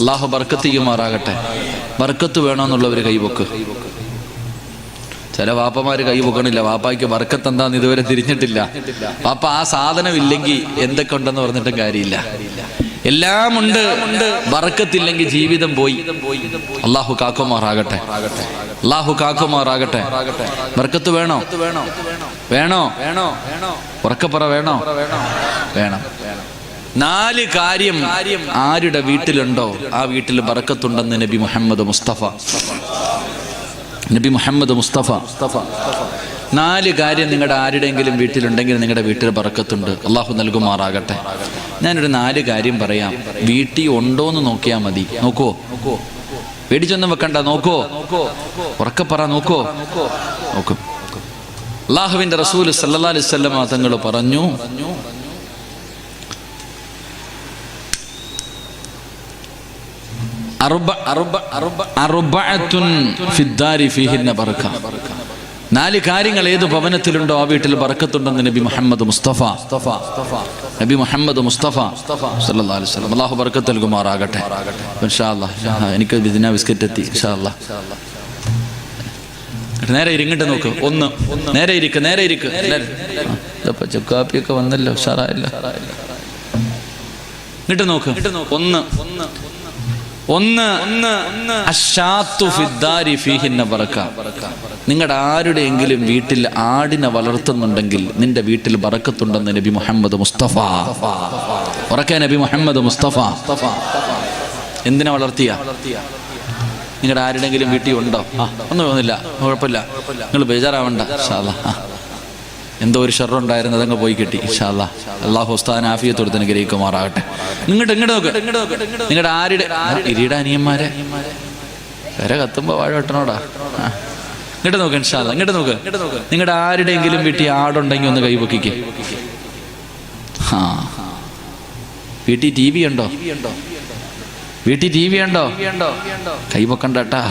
അള്ളാഹു ബർക്കത്ത് ചെയ്യുമാറാകട്ടെ. ബർക്കത്ത് വേണമെന്നുള്ളവർ കൈവക്ക്. ചില വാപ്പമാര് കൈ പൊക്കണില്ല. വാപ്പായ്ക്ക് ബർക്കത്ത് എന്താന്ന് ഇതുവരെ തിരിഞ്ഞിട്ടില്ല. വാപ്പ ആ സാധനം ഇല്ലെങ്കിൽ എന്തൊക്കെ ഉണ്ടെന്ന് പറഞ്ഞിട്ടും കാര്യമില്ല. എല്ലാം ഉണ്ട്. ബർക്കത്തില്ലെങ്കിൽ ജീവിതം പോയി. അള്ളാഹു കാക്കുമാറാകട്ടെ. അള്ളാഹു കാക്കുമാറാകട്ടെ. ബർക്കത്ത് വേണോ? വേണോ? വേണോ? ഉറക്കപ്പറ വേണോ? വേണം. നാല് കാര്യം ആരുടെ വീട്ടിലുണ്ടോ ആ വീട്ടിൽ ബറക്കത്തുണ്ടെന്ന് നബി മുഹമ്മദ് മുസ്തഫ. നബി മുഹമ്മദ് മുസ്തഫ. നാല് കാര്യം നിങ്ങളുടെ ആരുടെയെങ്കിലും വീട്ടിലുണ്ടെങ്കിൽ നിങ്ങളുടെ വീട്ടിൽ പറക്കത്തുണ്ട് അള്ളാഹു നൽകുമാറാകട്ടെ. ഞാനൊരു നാല് കാര്യം പറയാം. വീട്ടിൽ ഉണ്ടോ എന്ന് നോക്കിയാൽ മതി. നോക്കോ. പേടിച്ചൊന്നും വെക്കണ്ട. നോക്കോ. ഉറക്കെ പറ നോക്കോ. നോക്കും. അള്ളാഹുവിന്റെ റസൂൽ സല്ലാ അലിസ്വല്ലം തങ്ങൾ പറഞ്ഞു നാല് കാര്യങ്ങൾ ഏത് ഭവനത്തിലുണ്ടോ ആ വീട്ടിൽ ബർക്കത്തുണ്ടെന്ന് നബി മുഹമ്മദ് മുസ്തഫ. നബി മുഹമ്മദ് മുസ്തഫ അല്ലാഹു ബർക്കത്ത് നൽകുമാറാകട്ടെ. എനിക്ക് ബിദിന ബിസ്ക്കറ്റ് എത്തി നേരെ ഇരിങ്ങട്ട് നോക്ക് ഒന്ന്. നേരെ ഇരിക്ക് നേരെ ഇരിക്ക്. ഇതപ്പോ ചുക്കാപ്പിയൊക്കെ വന്നല്ലോ ഇങ്ങോട്ട് നോക്ക് ഒന്ന് ഒന്ന്. ഒന്ന് നിങ്ങളുടെ ആരുടെയെങ്കിലും വീട്ടിൽ ആടിനെ വളർത്തുന്നുണ്ടെങ്കിൽ നിന്റെ വീട്ടിൽ ബറക്കത്തുണ്ടെന്ന് നബി മുഹമ്മദ് മുസ്തഫ. ഉറക്കെ നബി മുഹമ്മദ് മുസ്തഫ. എന്തിനെ വളർത്തിയ? നിങ്ങളുടെ ആരുടെങ്കിലും വീട്ടിൽ ഉണ്ടോ? ഒന്നും തോന്നില്ല കുഴപ്പമില്ല. നിങ്ങൾ ബേജാറാവണ്ട ഷാല എന്തോ ഒരു ഷെറുണ്ടായിരുന്നു അതങ്ങ് പോയി കിട്ടി. ഇഷാല്ല അള്ളാഹു ഉസ്താൻ ആഫിയത്തോട് അനുഗ്രഹിക്കുമാറാകട്ടെ. ഇങ്ങോട്ട് ഇങ്ങോട്ട് നോക്ക്? നിങ്ങളുടെ ആരുടെ? ഇരിയുടെ അനിയന്മാരെ. വരെ കത്തുമ്പോ വാഴ വെട്ടണോടാ. ഇങ്ങോട്ട് നോക്ക് ഇൻഷാല്ല ഇങ്ങോട്ട് നോക്ക്. നിങ്ങളുടെ ആരുടെയെങ്കിലും വീട്ടിൽ ആടുണ്ടെങ്കിൽ ഒന്ന് കൈപൊക്കിക്ക്. ആ. വീട്ടിൽ ടി വി ഉണ്ടോ? വീട്ടിൽ ടി വി ഉണ്ടോ? കൈപൊക്കണ്ടട്ടാ.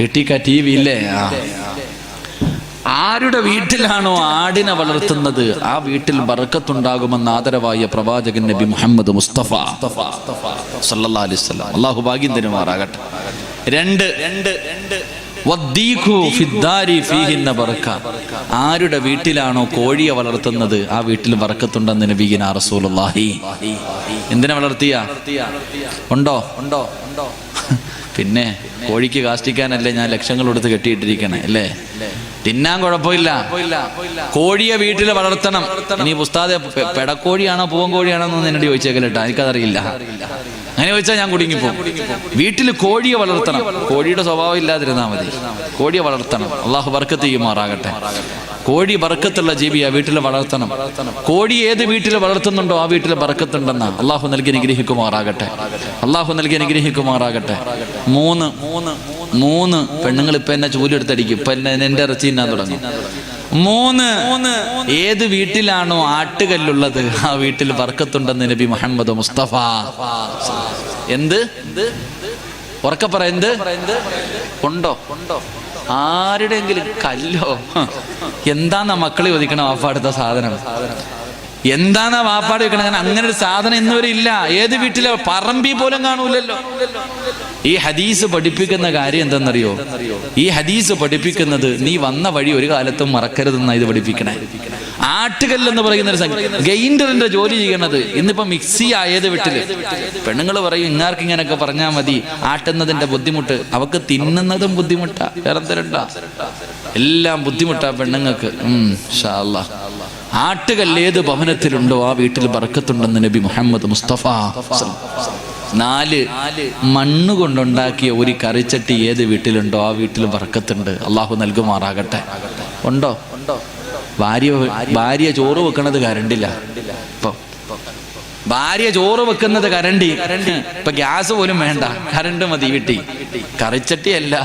വീട്ടിൽ ടി വി ഇല്ലേ? ആ. ആരുടെ വീട്ടിലാണോ ആടിനെ വളർത്തുന്നത്? ആ വീട്ടിൽ ബർക്കത്തുണ്ടാകുമെന്ന് ആദരവായ പ്രവാചകൻ നബി മുഹമ്മദ് മുസ്തഫ. അള്ളാഹു ഭാഗ്യം തരുമാറാകട്ടെ. രണ്ട് രണ്ട് രണ്ട്. ആരുടെ വീട്ടിലാണോ കോഴിയെ വളർത്തുന്നത്? ആ വീട്ടിൽ വറക്കത്തുണ്ടെന്ന് നബീന റസൂലുള്ളാഹി. എന്തിനാ വളർത്തിയ? ഉണ്ടോ ഉണ്ടോ ഉണ്ടോ? പിന്നെ കോഴിക്ക് കാഷ്ടിക്കാനല്ലേ ഞാൻ ലക്ഷങ്ങൾ കൊടുത്ത് കെട്ടിയിട്ടിരിക്കണേ അല്ലേ? തിന്നാൻ കുഴപ്പമില്ല. കോഴിയെ വീട്ടിൽ വളർത്തണം. ഇനി പുസ്താദെ പെടക്കോഴിയാണോ പൂവൻ കോഴിയാണോ എന്നൊന്നും എന്നോട് ചോദിച്ചേക്കല്ലേട്ടാ എനിക്കതറിയില്ല. അങ്ങനെ ചോദിച്ചാൽ ഞാൻ കുടുങ്ങിപ്പോ വീട്ടിൽ കോഴിയെ വളർത്തണം. കോഴിയുടെ സ്വഭാവം ഇല്ലാതിരുന്നാൽ മതി. കോഴിയെ വളർത്തണം. അള്ളാഹു ബർക്കത്ത് ചെയ്യുമാറാകട്ടെ. കോഴി ബർക്കത്തുള്ള ജീവിയാ വീട്ടിൽ വളർത്തണം. കോഴി ഏത് വീട്ടിൽ വളർത്തുന്നുണ്ടോ ആ വീട്ടിൽ ബർക്കത്തുണ്ടെന്ന് അള്ളാഹു നൽകി അനുഗ്രഹിക്കുമാറാകട്ടെ. അള്ളാഹു നൽകി അനുഗ്രഹിക്കുമാറാകട്ടെ. മൂന്ന് മൂന്ന് മൂന്ന് പെണ്ണുങ്ങൾ ഇപ്പൊ എന്നെ ചൂലെടുത്തടിക്കും. ഇപ്പൊ എന്നെ എന്റെ ഇറച്ചി തിന്നാൻ തുടങ്ങും. മൂന്ന് ഏത് വീട്ടിലാണോ ആട്ടുകല്ലുള്ളത്? ആ വീട്ടിൽ വർക്കത്തുണ്ടെന്ന് നബി മുഹമ്മദ് മുസ്തഫ. എന്ത്? ഉറക്കപ്പറ എന്ത്? ഉണ്ടോ ഉണ്ടോ ആരുടെയെങ്കിലും കല്ലോ? എന്താന്നാ മക്കളെ ചോദിക്കണം അപ്പാടുത്ത സാധനം? എന്താന്നാ വാപ്പാട് വെക്കണം? കാരണം അങ്ങനെ ഒരു സാധനം ഇന്നുവരെ ഇല്ല. ഏത് വീട്ടിലെ? പറമ്പി പോലും കാണൂലല്ലോ. ഈ ഹദീസ് പഠിപ്പിക്കുന്ന കാര്യം എന്തെന്നറിയോ ഈ ഹദീസ് പഠിപ്പിക്കുന്നത് നീ വന്ന വഴി ഒരു കാലത്തും മറക്കരുതെന്നാ ഇത് പഠിപ്പിക്കണേ. ആട്ടുകല്ലെന്ന് പറയുന്ന ഒരു സംഗതി. ഗൈൻഡറിന്റെ ജോലി ചെയ്യണത് ഇന്നിപ്പോ മിക്സി ആയത് വീട്ടിൽ. പെണ്ണുങ്ങൾ പറയും ഇങ്ങാർക്ക് ഇങ്ങനെയൊക്കെ പറഞ്ഞാൽ മതി. ആട്ടുന്നതിന്റെ ബുദ്ധിമുട്ട്. അവക്ക് തിന്നുന്നതും ബുദ്ധിമുട്ടാ. വേറെന്തരണ്ട എല്ലാം ബുദ്ധിമുട്ടാ പെണ്ണുങ്ങൾക്ക്. ഉം ഷാ. ആട്ടുകല്ല് ഏത് ഭവനത്തിലുണ്ടോ ആ വീട്ടിൽ ബർക്കത്തുണ്ടെന്ന് നബി മുഹമ്മദ് മുസ്തഫ. നാല് മണ്ണ് കൊണ്ടുണ്ടാക്കിയ ഒരു കറിച്ചട്ടി ഏത് വീട്ടിലുണ്ടോ ആ വീട്ടിൽ ബർക്കത്തുണ്ട്. അള്ളാഹു നൽകുമാറാകട്ടെ. ഉണ്ടോ? ഭാര്യ ഭാര്യ ചോറ് വെക്കണത് കരണ്ടില്ല. ഇപ്പൊ ഭാര്യ ചോറ് വെക്കുന്നത് കരണ്ടി. ഇപ്പൊ ഗ്യാസ് പോലും വേണ്ട. കരണ്ട് മതി വീട്ടി കറിച്ചട്ടി. അല്ല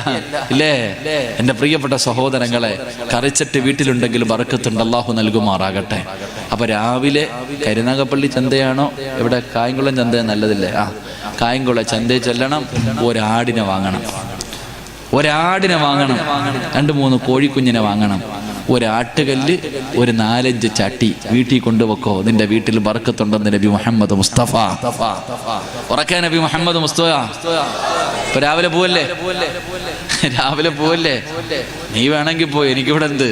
എന്റെ പ്രിയപ്പെട്ട സഹോദരങ്ങളെ കറിച്ചട്ടി വീട്ടിലുണ്ടെങ്കിൽ വറക്കത്തുണ്ട് അള്ളാഹു നൽകുമാറാകട്ടെ. അപ്പൊ രാവിലെ കരുനാഗപ്പള്ളി ചന്തയാണോ? ഇവിടെ കായംകുളം ചന്ത നല്ലതില്ലേ? ആ കായംകുളം ചന്തയിൽ ചെല്ലണം. ഒരാടിനെ വാങ്ങണം. ഒരാടിനെ വാങ്ങണം. രണ്ട് മൂന്ന് കോഴിക്കുഞ്ഞിനെ വാങ്ങണം. ഒരാട്ടുകല്ല് ഒരു നാലഞ്ച് ചട്ടി വീട്ടിൽ കൊണ്ടുവെക്കോ. നിന്റെ വീട്ടിൽ ബർക്കത്തുണ്ടെന്ന് നബി മുഹമ്മദ് മുസ്തഫ. ഉറക്കാൻ നബി മുഹമ്മദ് മുസ്തഫ. രാവിലെ പോവല്ലേ? രാവിലെ പോവല്ലേ? നീ വേണമെങ്കിൽ പോയി എനിക്കിവിടെ എന്ത്?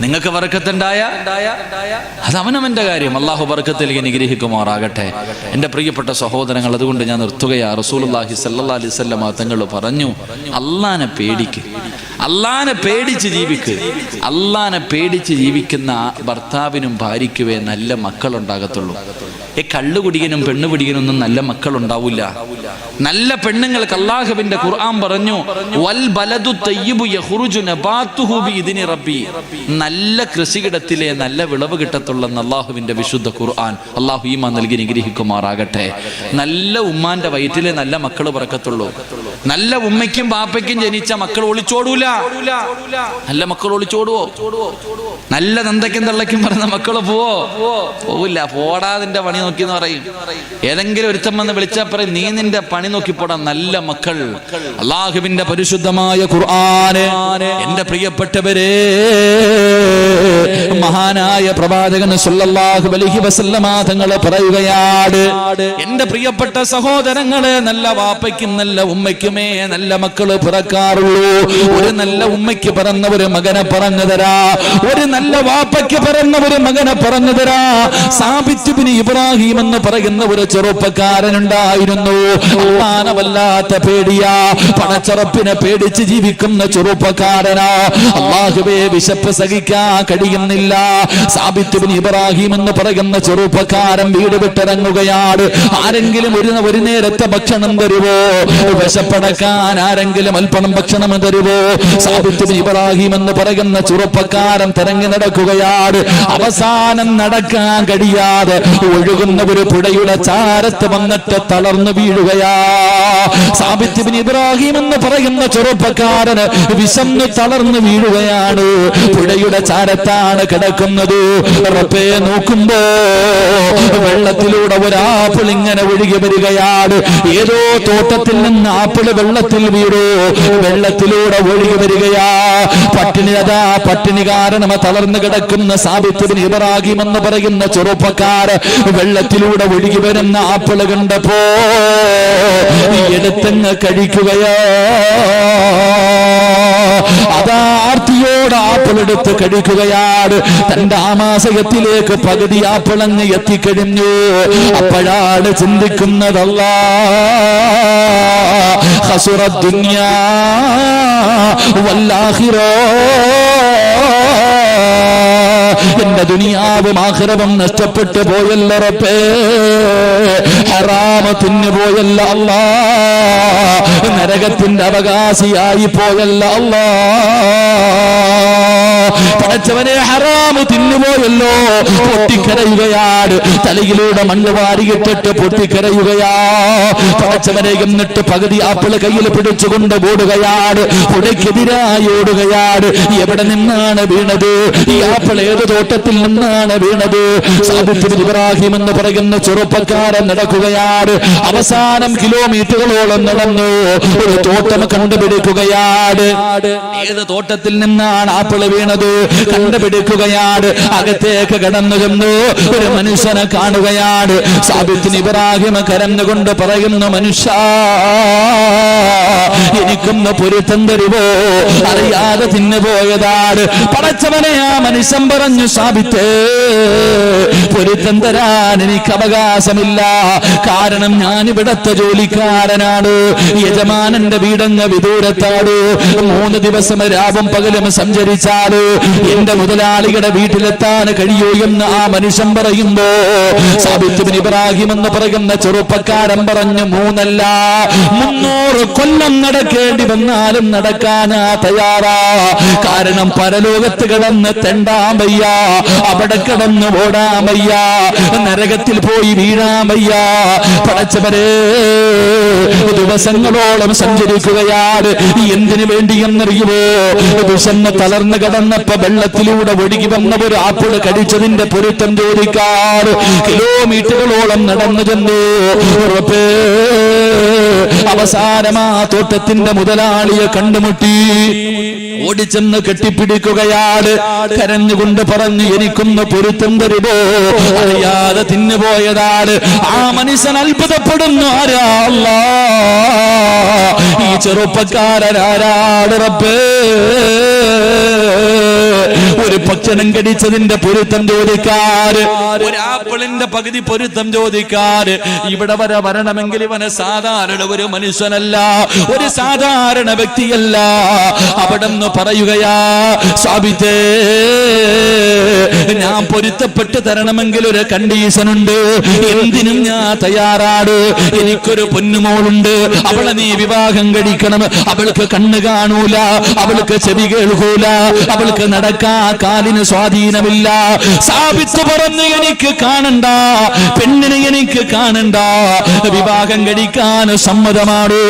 നിങ്ങൾക്ക് വറക്കത്തുണ്ടായ അത് അവനവന്റെ കാര്യം. അള്ളാഹു ബർക്കത്തിലേക്ക് അനുഗ്രഹിക്കുമാറാകട്ടെ. എന്റെ പ്രിയപ്പെട്ട സഹോദരങ്ങൾ അതുകൊണ്ട് ഞാൻ നിർത്തുകയാ. റസൂൽ അള്ളാഹി സല്ലാ വസല്ലമ തങ്ങൾ പറഞ്ഞു അള്ളാനെ പേടിക്ക്. അള്ളാനെ പേടിച്ച് ജീവിക്കുക അള്ളാനെ പേടിച്ച് ജീവിക്കുന്ന ഭർത്താവിനും ഭാര്യയ്ക്കുവേ നല്ല മക്കളുണ്ടാകത്തുള്ളൂ. ഈ കള്ളുകുടിയനും പെണ്ണുപിടിയനൊന്നും നല്ല മക്കൾ ഉണ്ടാവില്ല നല്ല പെണ്ണുങ്ങൾക്ക് അള്ളാഹുവിന്റെ ഖുർആൻ പറഞ്ഞു വൽ ബലദു തയ്യിബു യഖ്റുജു റബ്ബി. നല്ല കൃഷിയിടത്തിലെ നല്ല വിളവ് കിട്ടത്തുള്ള അള്ളാഹുവിന്റെ വിശുദ്ധ ഖുർആൻ അള്ളാഹു ഈമാൻ നൽകി നിഗ്രഹിക്കുമാറാകട്ടെ നല്ല ഉമ്മാന്റെ വയറ്റിലെ നല്ല മക്കൾ പറക്കത്തുള്ളൂ. നല്ല ഉമ്മയ്ക്കും ബാപ്പയ്ക്കും ജനിച്ച മക്കൾ ഒളിച്ചോടൂല. നല്ല മക്കൾ ഒളിച്ചോടുവോ? നല്ല നന്ദയ്ക്കും തള്ളയ്ക്കും പറഞ്ഞ മക്കൾ പോവോ? പോവില്ല പോടാതിന്റെ പണി നോക്കി എന്ന് പറയും. ഏതെങ്കിലും ഒരുത്തം വന്ന് വിളിച്ചാൽ പറയും നീ നിന്റെ പണി നോക്കി പോടാ നല്ല മക്കൾ. അള്ളാഹുവിന്റെ പരിശുദ്ധമായ ഖുർആാനെ എന്റെ പ്രിയപ്പെട്ടവരെ മഹാനായ പ്രവാചകൻ സല്ലല്ലാഹു അലൈഹി വസല്ലമ തങ്ങൾ പറയുകയാണ് എന്റെ പ്രിയപ്പെട്ട സഹോദരങ്ങളെ നല്ല വാപ്പയ്ക്കും നല്ല ഉമ്മയ്ക്കുമേ നല്ല മക്കൾ പിറക്കാറുള്ളൂ. ഒരു നല്ല ഉമ്മയ്ക്ക് പിറന്ന ഒരു മകനെ പറഞ്ഞു തരാ. ഒരു നല്ല വാപ്പയ്ക്ക് പിറന്ന ഒരു മകനെ പറഞ്ഞു തരാ. സാബിത്തുബിന് ഇബ്രാഹിം എന്ന് പറയുന്ന ഒരു ചെറുപ്പക്കാരനുണ്ടായിരുന്നു. അള്ളാനെ വല്ലാത്ത പേടിയാ. പണച്ചറപ്പിനെ പേടിച്ച് ജീവിക്കുന്ന ചെറുപ്പക്കാരനാ. അള്ളാഹുവേ വിശപ്പ് സഹിക്കാൻ കഴിയുന്നില്ല. സാബിത്തുബിന് ഇബ്രാഹിം എന്ന് പറയുന്ന ചെറുപ്പക്കാരൻ വീട് വിട്ടിറങ്ങുകയാണ്. ആരെങ്കിലും ഒരു ഒരു നേരത്തെ ഭക്ഷണം തരുവോ? വിശപ്പടക്കാൻ ആരെങ്കിലും അല്പണം ഭക്ഷണം തരുവോ? സാബിത്തുബിന് ഇബ്രാഹിം എന്ന് പറയുന്ന ചെറുപ്പക്കാരൻ തിരങ്ങി നടക്കുകയാണ്. അവസാനം നടക്കാൻ കഴിയാതെ ഒഴുകുന്ന ഒരു പുഴയുടെ ചാരത്ത് വന്നിട്ട് തളർന്നു വീഴുകയാ. സാബിത്തുബിന് ഇബ്രാഹിം എന്ന് പറയുന്ന ചെറുപ്പക്കാരന് വിശന്ന് തളർന്നു വീഴുകയാണ്. പുഴയുടെ ചാരത്താണ് കിടക്കുന്നത്. റബ്ബേ നോക്കുമ്പോ വെള്ളത്തിലൂടെ ഒരാപ്പിൾ ഇങ്ങനെ ഒഴുകി വരികയാണ്. ഏതോ തോട്ടത്തിൽ നിന്ന് ആപ്പിൾ വെള്ളത്തിൽ വീടോ വെള്ളത്തിലൂടെ ഒഴുകി വരികയാ. പട്ടിണി അതാ പട്ടിണി കാരണം തളർന്നു കിടക്കുന്ന സാബിത്തിന് ഇബറാകിം എന്ന് പറയുന്ന ചെറുപ്പക്കാര് വെള്ളത്തിലൂടെ ഒഴുകി വരുന്ന ആപ്പിൾ കണ്ടപ്പോ എടുത്തങ്ങ് കഴിക്കുകയോ. അതാ ആപ്പിൾ എടുത്ത് കഴിക്കുകയാണ്. തന്റെ ആമാശയത്തിലേക്ക് പകുതി ആപ്പിളങ്ങ് എത്തിക്കഴിഞ്ഞു. അപ്പോഴാണ് ചിന്തിക്കുന്നതല്ല. ഹസുറ വല്ലാഹിറോ. എന്റെ ദുനിയാവും ആഹ്റവും നഷ്ടപ്പെട്ടു പോയല്ല റപ്പേ ഹറാമ തിന്നു പോയല്ല അല്ല. നരകത്തിന്റെ അവകാശിയായി പോയല്ല അല്ലാ. പടച്ചവനെ ഹറാമ് തിന്നുപോയല്ലോ. പൊട്ടിക്കരയുകയാണ്. തലയിലൂടെ മണ്ണ് വാരിയിട്ടിട്ട് പൊട്ടിക്കരയുകയാ പടച്ചവനെ എന്നിട്ട് പകുതി ആപ്പിൾ കയ്യിൽ പിടിച്ചുകൊണ്ട് ഓടുകയാണ്. പുഴയ്ക്കെതിരായി ഓടുകയാണ്. എവിടെ നിന്നാണ് വീണത്? ഈ ആപ്പിൾ ഏത് തോട്ടത്തിൽ നിന്നാണ് വീണത്? സാബിത്ത് ഇബ്രാഹിം എന്ന് പറയുന്ന ചെറുപ്പക്കാരൻ നടക്കുകയാണ്. അവസാനം കിലോമീറ്ററുകളോളം നടന്നു. ഒരു തോട്ടം കണ്ടുപിടിക്കുകയാണ്. ഏത് തോട്ടത്തിൽ നിന്നാണ് ആപ്പിൾ വീണത്? കണ്ടുപിടിക്കുകയാണ് അകത്തേക്ക് കടന്നു ചെന്നു. ഒരു മനുഷ്യനെ കാണുകയാണ് സാബിത്തിന് ഇബ്രാഹിം കരഞ്ഞുകൊണ്ട് പറയുന്നു മനുഷ്യ എനിക്കൊന്ന് പൊരുത്തം തരുവോ അറിയാതെ തിന്നു പോയതാണ് പടച്ചവനെ ആ മനുഷ്യൻ പറഞ്ഞു സാബിത്തേ പൊരുത്തം തരാൻ എനിക്ക് അവകാശമില്ല. കാരണം ഞാൻ ഇവിടത്തെ ജോലിക്കാരനാണ്. യജമാനന്റെ വീടങ്ങ് വിദൂരത്താണ് മൂന്ന് ദിവസം രാവും പകലും സഞ്ചരിച്ചാൽ എന്റെ മുതലാളിയുടെ വീട്ടിലെത്താൻ കഴിയൂ എന്ന് ആ മനുഷ്യൻ പറയുമ്പോ ഇബ്രാഹിം എന്ന് പറയുന്ന ചെറുപ്പക്കാരൻ പറഞ്ഞു മൂന്നല്ല മുന്നൂറ് കൊല്ലം നടക്കേണ്ടി വന്നാലും നടക്കാനാ തയ്യാറാ. കാരണം പരലോകത്ത് കിടന്ന് തെണ്ടാൻ വയ്യ അവിടെ കിടന്ന് ഓടാൻ വയ്യ നരകത്തിൽ പോയി വീഴാൻ വയ്യ. പടച്ചവരെ ദിവസങ്ങളോളം സഞ്ചരിക്കുകയാണ്. എന്തിനു വേണ്ടി എന്നറിയുമോ? വിശന്ന് തളർന്ന് കിടന്നപ്പോ വെള്ളത്തിലൂടെ ഒഴുകി വന്ന ഒരു ആപ്പിൾ കടിച്ചതിന്റെ പൊരുത്തം ചോദിക്കാറ്. കിലോമീറ്ററുകളോളം നടന്നു ചെന്നു. ഉറപ്പേ. അവസാനം ആ തോട്ടത്തിന്റെ മുതലാളിയെ കണ്ടുമുട്ടി. ഓടിച്ചെന്ന് കെട്ടിപ്പിടിക്കുകയാണ് കരഞ്ഞുകൊണ്ട് പറഞ്ഞു എനിക്കൊന്ന് പൊരുത്തം തരുമോ? അറിയാതെ തിന്നുപോയതാണ് ആ മനുഷ്യൻ അത്ഭുതപ്പെടുന്നു ആരാ ഈ ചെറുപ്പക്കാരൻ ആരാട് റബ്ബേ? ഒരു ഭക്ഷണം കടിച്ചതിന്റെ പൊരുത്തം ചോദിക്കാറ് ഒരു ആപ്പിളിന്റെ പകുതി പൊരുത്തം ചോദിക്കാറ് ഇവിടെ വരെ വരണമെങ്കിൽ ഇവന് സാധാരണ ഒരു മനുഷ്യനല്ല ഒരു സാധാരണ വ്യക്തിയല്ല. അവിടെ നിന്ന് പറയുകയാ സാബിത്തേ ഞാൻ പൊരുത്തപ്പെട്ട് തരണമെങ്കിൽ ഒരു കണ്ടീഷൻ ഉണ്ട് എന്തിനും ഞാൻ തയ്യാറാട് എനിക്കൊരു പൊന്നുമോളുണ്ട്. അവളെ നീ വിവാഹം കഴിക്കണം. അവൾക്ക് കണ്ണ് കാണൂല. അവൾക്ക് ചെവി കേൾക്കൂല. അവൾക്ക് നടക്കാ കാലിന് സ്വാധീനമില്ല? സാബിത്ത് പറഞ്ഞു എനിക്ക് കാണണ്ട. പെണ്ണിനെ എനിക്ക് കാണണ്ട. വിവാഹം കഴിക്കാൻ സമ്മതമാണോ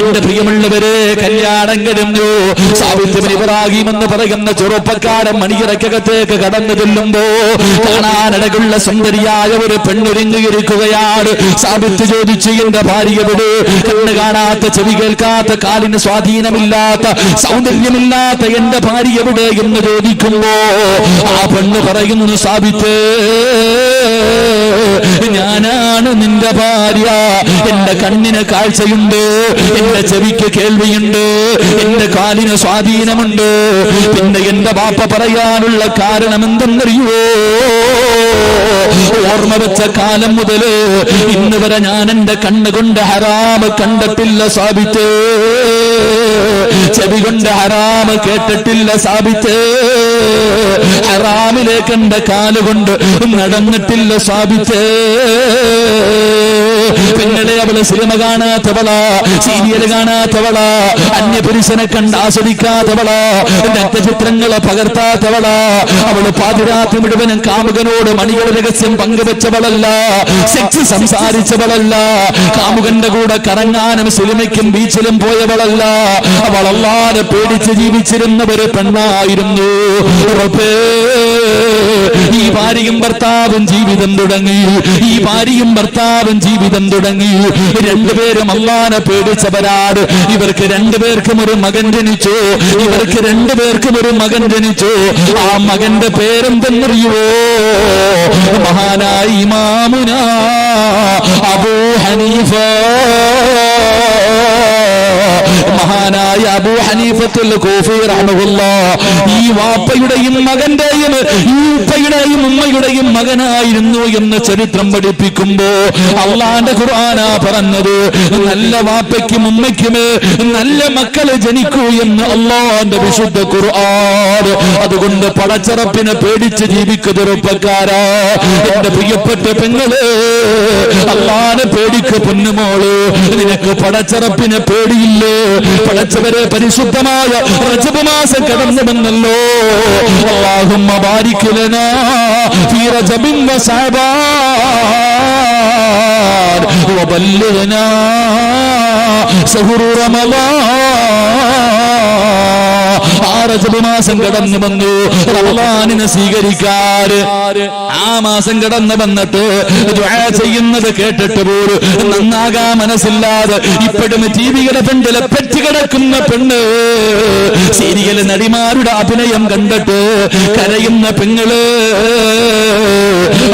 എന്റെ പ്രിയമുള്ളവരെ കല്യാണം കഴിഞ്ഞു. സാബിത്ത് ഇബ്രാഹിം എന്ന് പറയുന്ന ചെറുപ്പക്കാരൻ മണിയറക്കകത്തേക്ക് കടന്നു ചെല്ലുമ്പോ കാണാനിടകുള്ള സുന്ദരിയായ ഒരു പെണ്ണൊരുങ്ങിയിരിക്കുകയാണ് സാബിത്ത് ചോദിച്ചു എന്റെ ഭാര്യ വിട് കണ്ണ് കാണാത്ത ചെവി കേൾക്കാത്ത കാലിന് സ്വാധീനമില്ലാത്ത സൗന്ദര്യമില്ലാത്ത എന്റെ ഭാര്യ എവിടെ? എന്ന് ചോദിക്കുമ്പോ ആ പെണ്ണ് പറയുന്നു സാബിത്ത്. ഞാനാണ് നിന്റെ ഭാര്യ. എന്റെ കണ്ണിന് കാഴ്ചയുണ്ട്. എന്റെ ചെവിക്ക് കേൾവിയുണ്ട്. എന്റെ കാലിന് സ്വാധീനമുണ്ട്. പിന്നെ എന്റെ ബാപ്പ പറയാനുള്ള കാരണം എന്തെന്നറിയോ ഓർമ്മ വെച്ച കാലം മുതൽ ഇന്ന് വരെ ഞാൻ എന്റെ കണ്ണുകൊണ്ട് ഹറാമ് കണ്ടിട്ടില്ല സാബിത്ത്. ചെവി കൊണ്ട് ഹറാമ് കേട്ടിട്ടില്ല ഹറാമിലേക്ക് കണ്ട കാലുകൊണ്ട് നടന്നിട്ടില്ല സാബിത്ത്. പെങ്ങളെ അവൾ സിനിമ കാണാത്തവളാ സീരിയൽ കാണാത്തവളാ അന്യപുരുഷനെ കണ്ട് ആസ്വദിക്കാത്തവളാ രക്തചിത്രങ്ങളെ പകർത്താത്തവളാ അവൾ പാതിരാത്രി മുഴുവനും കാമുകനോട് മണികൾ രഹസ്യം പങ്കുവെച്ചവളല്ല സെക്സ് സംസാരിച്ചവളല്ല കാമുകന്റെ കൂടെ കറങ്ങാനും സിനിമയ്ക്കും ബീച്ചിലും പോയവളല്ല അവളല്ലാതെ പേടിച്ച് ജീവിച്ചിരുന്ന ഒരു പെണ്ണായിരുന്നു ഈ ഭാര്യയും ഭർത്താവും ജീവിതം തുടങ്ങി ഈ ഭാര്യയും ഭർത്താവും ജീവിതം തുടങ്ങി. രണ്ടുപേരും അള്ളാനെ പേടിച്ചവരാട്. ഇവർക്ക് രണ്ടുപേർക്കും ഒരു മകൻ ജനിച്ചു. ഇവർക്ക് രണ്ടുപേർക്കും ഒരു മകൻ ജനിച്ചു. ആ മകന്റെ പേരെന്തെന്നറിയുവോ? മഹാനായി മാമുന അബൂ ഹനീഫ. മഹാനായ അബൂ ഹനീഫത്തുൽ കൂഫി റഹ്മഹുല്ലാ ഈ വാപ്പയുടെയും മകന്റെയും ഈ ഉപ്പയുടെയും ഉമ്മയുടെയും മകനായിരുന്നു എന്ന് ചരിത്രം പഠിപ്പിക്കുമ്പോ അള്ളാന്റെ ഖുർആനാ പറഞ്ഞത് നല്ല വാപ്പയ്ക്കും ഉമ്മയ്ക്കും നല്ല മക്കൾ ജനിക്കൂ എന്ന് അള്ളാന്റെ വിശുദ്ധ ഖുർആൻ. അതുകൊണ്ട് പടച്ചറപ്പിനെ പേടിച്ച് ജീവിക്കുന്ന ചെറുപ്പക്കാരാ എന്റെ പ്രിയപ്പെട്ട പെങ്ങൾ അള്ളാനെ പേടിക്ക് പൊന്നുമോൾ നിനക്ക് പടച്ചറപ്പിനെ പേടിയില്ലേ പടച്ചവരെ പരിശുദ്ധമായ റജബ് മാസം കടന്നു വന്നല്ലോ അള്ളാഹുമ്മ ബാരിക്കലനാ ഫീ റജബിൻ വസഅബാൻ വബല്ലിഗ്നാ സഹുറു റമളാൻ ആ റജബ് മാസം കടന്നു വന്നു? റമളാനിനെ സ്വീകരിക്കാറ് ആ മാസം കടന്നു വന്നിട്ട് ചെയ്യുന്നത് കേട്ടിട്ട് പോലും നന്നാകാ മനസ്സില്ലാതെ ഇപ്പോഴും ജീവിയുടെ പെണ്ണിലെ പെറ്റ് കിടക്കുന്ന പെണ്ണ്. സീരിയൽ നടിമാരുടെ അഭിനയം കണ്ടിട്ട് കരയുന്ന പെങ്ങൾ.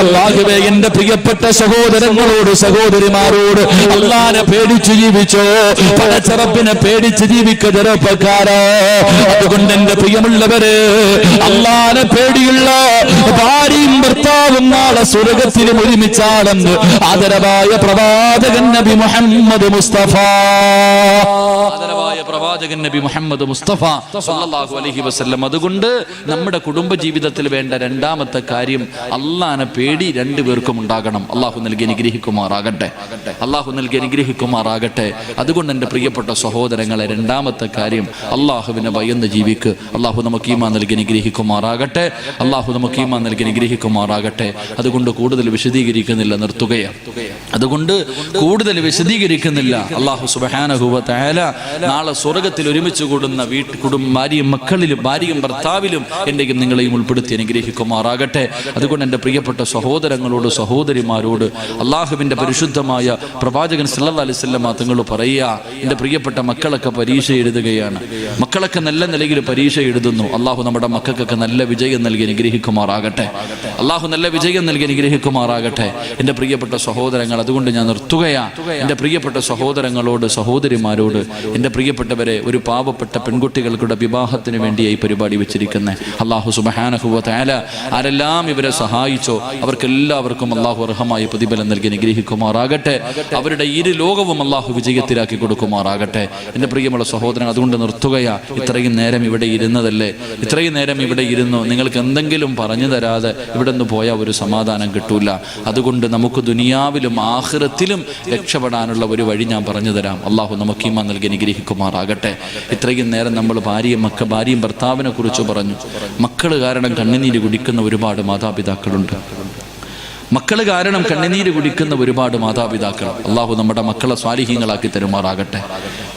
അള്ളാഹുവേ എന്റെ പ്രിയപ്പെട്ട സഹോദരങ്ങളോട് സഹോദരിമാരോട് അള്ളാനെ പേടിച്ചു ജീവിച്ചോ? പടച്ചറപ്പിനെ പേടിച്ച് ജീവിക്ക ചെറുപ്പക്കാരോ അതുകൊണ്ട് എന്റെ പ്രിയമുള്ളവര് അള്ളാനെ പേടിയുള്ള ഭാര്യയും ഭർത്താവും നാളെ സ്വർഗത്തിലും ഒരുമിച്ചാണെന്ന് ആദരവായ പ്രവാചകൻ നബി മുഹമ്മദ് മുസ്തഫ. പ്രവാചകൻ നബി മുഹമ്മദ് മുസ്തഫ സല്ലല്ലാഹു അലൈഹി വസല്ലം. അതുകൊണ്ട് നമ്മുടെ കുടുംബ ജീവിതത്തിൽ വേണ്ട രണ്ടാമത്തെ കാര്യം അള്ളാനെ പേടി രണ്ടുപേർക്കും ഉണ്ടാകണം. അള്ളാഹു നൽകി അനുഗ്രഹിക്കുമാറാകട്ടെ. അള്ളാഹു നൽകി അനുഗ്രഹിക്കുമാറാകട്ടെ. അതുകൊണ്ട് എന്റെ പ്രിയപ്പെട്ട സഹോദരങ്ങളെ രണ്ടാമത്തെ കാര്യം അള്ളാഹുവിനെ ഭയന്ന് ജീവിക്ക്. അള്ളാഹു നമുക്ക് ഈമാ നൽകി അനുഗ്രഹിക്കുമാറാകട്ടെ. അള്ളാഹു നമുക്ക് ഈമാ നൽകി അനുഗ്രഹിക്കുമാറാകട്ടെ. അതുകൊണ്ട് കൂടുതൽ വിശദീകരിക്കുന്നില്ല നിർത്തുകയാണ് അതുകൊണ്ട് കൂടുതൽ വിശദീകരിക്കുന്നില്ല. അള്ളാഹു സുബഹാനഹുവ തയാല നാളെ സ്വർഗത്തിൽ ഒരുമിച്ച് കൂടുന്ന വീട്ട് കുടും ഭാര്യയും മക്കളിലും ഭാര്യയും ഭർത്താവിലും എന്റെയും നിങ്ങളെയും ഉൾപ്പെടുത്തി അനുഗ്രഹിക്കുമാറാകട്ടെ. അതുകൊണ്ട് എന്റെ പ്രിയപ്പെട്ട സഹോദരങ്ങളോട് സഹോദരിമാരോട് അള്ളാഹുവിന്റെ പരിശുദ്ധമായ പ്രവാചകൻ സല്ലാ അലൈഹി വസല്ലമ തങ്ങൾ പറയുക. എന്റെ പ്രിയപ്പെട്ട മക്കളൊക്കെ പരീക്ഷ എഴുതുകയാണ്. മക്കളൊക്കെ നല്ല നിലയിൽ പരീക്ഷ എഴുതുന്നു. അള്ളാഹു നമ്മുടെ മക്കൾക്കൊക്കെ നല്ല വിജയം നൽകി അനുഗ്രഹിക്കുമാറാകട്ടെ. അള്ളാഹു നല്ല വിജയം നൽകി അനുഗ്രഹിക്കുമാറാകട്ടെ. എന്റെ പ്രിയപ്പെട്ട സഹോദരങ്ങൾ അതുകൊണ്ട് ഞാൻ നിർത്തുകയാ എന്റെ പ്രിയപ്പെട്ട സഹോദരങ്ങളോട് സഹോദരിമാരോട് എന്റെ പ്രിയപ്പെട്ടവരെ ഒരു പാവപ്പെട്ട പെൺകുട്ടികൾക്കുടെ വിവാഹത്തിന് വേണ്ടിയായി പരിപാടി വെച്ചിരിക്കുന്നത്. അള്ളാഹു സുബഹാനഹുവ തയാല ആരെല്ലാം ഇവരെ സഹായിച്ചോ അവർക്കെല്ലാവർക്കും അള്ളാഹു അർഹമായ പ്രതിഫലം നൽകി അനുഗ്രഹിക്കുമാറാകട്ടെ. അവരുടെ ഇരു ലോകവും അള്ളാഹു വിജയത്തിലാക്കി കൊടുക്കുമാറാകട്ടെ. എന്റെ പ്രിയമുള്ള സഹോദരൻ അതുകൊണ്ട് നിർത്തുകയാ. ഇത്രയും നേരം ഇവിടെ ഇരുന്നതല്ലേ? ഇത്രയും നേരം ഇവിടെ ഇരുന്നു. നിങ്ങൾക്ക് എന്തെങ്കിലും പറഞ്ഞു തരാതെ ഇവിടെ നിന്ന് പോയാൽ ഒരു സമാധാനം കിട്ടൂല. അതുകൊണ്ട് നമുക്ക് ദുനിയാവിലും ആഹ്റത്തിലും രക്ഷപ്പെടാനുള്ള ഒരു വഴി ഞാൻ പറഞ്ഞു തരാം. അള്ളാഹു നമുക്ക് ഈമ നൽകി അനുഗ്രഹിക്കുമാറാകട്ടെ. ഇത്രയും നേരം നമ്മൾ ഭാര്യയും മക്ക ഭാര്യയും ഭർത്താവിനെ കുറിച്ച് പറഞ്ഞു. മക്കൾ കാരണം കണ്ണുനീര് കുടിക്കുന്ന ഒരുപാട് മാതാപിതാക്കളുണ്ട്. മക്കൾ കാരണം കണ്ണുനീര് കുടിക്കുന്ന ഒരുപാട് മാതാപിതാക്കൾ. അള്ളാഹു നമ്മുടെ മക്കളെ സ്വാലിഹീങ്ങളാക്കി തരുമാറാകട്ടെ.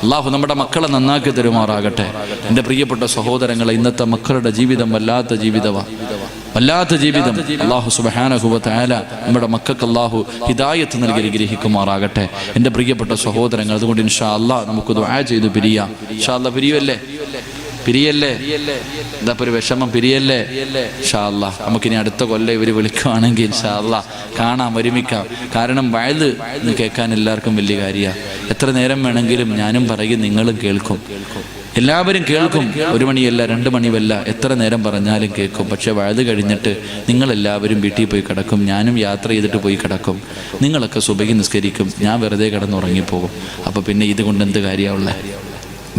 അള്ളാഹു നമ്മുടെ മക്കളെ നന്നാക്കി തരുമാറാകട്ടെ. എന്റെ പ്രിയപ്പെട്ട സഹോദരങ്ങളെ ഇന്നത്തെ മക്കളുടെ ജീവിതം വല്ലാത്ത ജീവിതമാണ് വല്ലാത്ത ജീവിതം. അള്ളാഹു സുബഹാനഹുബത്ത് ആല നമ്മുടെ മക്കൾക്ക് അള്ളാഹു ഹിദായത്ത് നൽകി അനുഗ്രഹിക്കുമാറാകട്ടെ. എന്റെ പ്രിയപ്പെട്ട സഹോദരങ്ങൾ അതുകൊണ്ട് ഇൻഷാ അള്ളാഹ് നമുക്ക് ദുആ ചെയ്ത് പിരിയാം. ഇൻഷാ അള്ളാഹ് പിരിയല്ലേ പിരിയല്ലേ? എന്താ ഒരു വിഷമം പിരിയല്ലേ? ഷാല്ല നമുക്കിനി അടുത്ത കൊല്ലം ഇവർ വിളിക്കുവാണെങ്കിൽ ഷാല്ല കാണാം ഒരുമിക്കാം. കാരണം വയത് കേൾക്കാൻ എല്ലാവർക്കും വലിയ കാര്യമാണ് എത്ര നേരം വേണമെങ്കിലും ഞാനും പറയും നിങ്ങളും കേൾക്കും. എല്ലാവരും കേൾക്കും. ഒരു മണിയല്ല രണ്ട് മണിയല്ല. എത്ര നേരം പറഞ്ഞാലും കേൾക്കും. പക്ഷെ വഴുത് കഴിഞ്ഞിട്ട് നിങ്ങളെല്ലാവരും വീട്ടിൽ പോയി കിടക്കും. ഞാനും യാത്ര ചെയ്തിട്ട് പോയി കിടക്കും. നിങ്ങളൊക്കെ സുബഹി നിസ്കരിക്കും. ഞാൻ വെറുതെ കിടന്നുറങ്ങിപ്പോകും. അപ്പോൾ പിന്നെ ഇതുകൊണ്ട് എന്ത് കാര്യമുള്ളത്